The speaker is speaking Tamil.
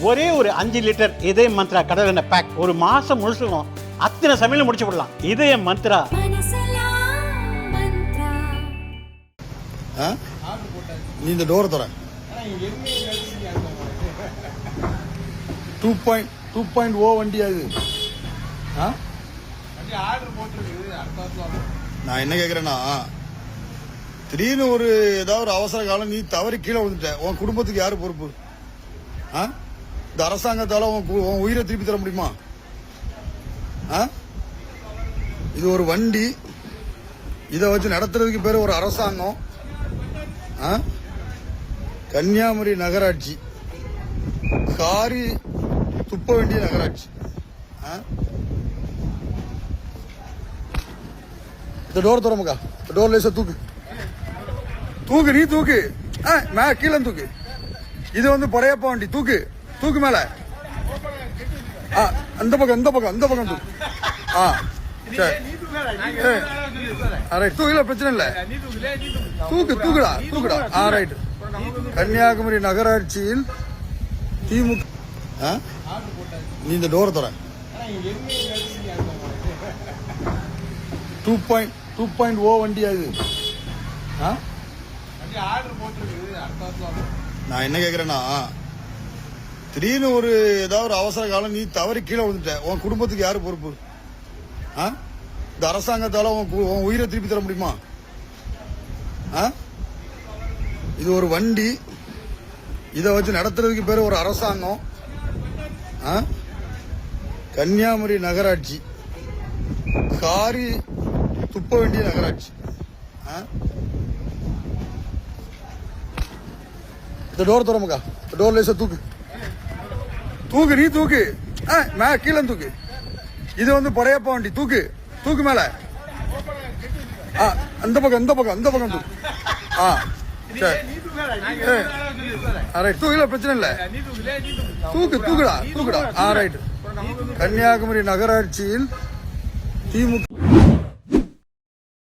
ஒரே ஒரு அஞ்சு லிட்டர் இதய மந்த்ரா கடல் எண்ணெய் பேக் ஒரு மாசம் முழுசுக்கும் அத்தனை சமையலும் முடிச்சு விடலாம். இதய மந்த்ரா. ஆ? நீ இந்த டோரை தர two point two point O வண்டி அது. ஆ? நான் என்ன கேட்குறேன்னா திடீர்னு ஒரு ஏதாவது ஒரு அவசர காலம் நீ தவறி கீழே விழுந்துட்ட. உன் குடும்பத்துக்கு யாரு பொறுப்பு? ஆ? இந்த அரசாங்கத்தால உன் உயிரை திருப்பி தர முடியுமா? ஆ? இது ஒரு வண்டி. இதை வச்சு நடத்துறதுக்கு பேர் ஒரு அரசாங்கம். ஆ? கன்னியாகுமரி நகராட்சி. காரி துப்ப வேண்டிய நகராட்சி. ஆ? இந்த டோர் திறமுக்கா? இந்த டோர் லேசா தூக்கு. தூக்கு நீ தூக்கு. ஆ, மே கீழே தூக்கு. இது வந்து படையப்பா வண்டி. தூக்கு. தூக்கு மேல. ஆ அந்த பக்கம் இந்த பக்கம் இந்த பக்கம் தூக்கு. ஆ சரி. தூக்கல பிரச்சனை இல்லை. தூக்கு தூக்குடா தூக்குடா. ஆ ரைட் கன்னியாகுமரி நகராட்சியில் திமுக ஆ? நீ இந்த டோரை தர two point two point O வண்டி அது. ஆ? நான் என்ன கேட்குறேன்னா திடீர்னு ஒரு ஏதாவது ஒரு அவசர காலம் நீ தவறி கீழே விழுந்துட்ட. உன் குடும்பத்துக்கு யார் பொறுப்பு? ஆ? இந்த அரசாங்கத்தால் உன் உன் உயிரை திருப்பி தர முடியுமா? ஆ? இது ஒரு வண்டி. இதை வச்சு நடத்துறதுக்கு பேர் ஒரு அரசாங்கம். ஆ? கன்னியாகுமரி நகராட்சி. காரி துப்ப வேண்டிய நகராட்சி. ஆ? இந்த டோர் திறமுக்கா இந்த டோர் லேசா தூக்கு. தூக்கு நீ தூக்கு. ஆ, மே கீழே தூக்கு. இது வந்து படையப்பா வண்டி தூக்கு. தூக்கு மேல. ஆ அந்த பக்கம் இந்த பக்கம் அந்த பக்கம் தூக்கு. ஆ சரி. தூக்கல பிரச்சனை இல்லை. தூக்கு தூக்குடா தூக்குடா. ஆ ரைட் கன்னியாகுமரி நகராட்சியில் திமுக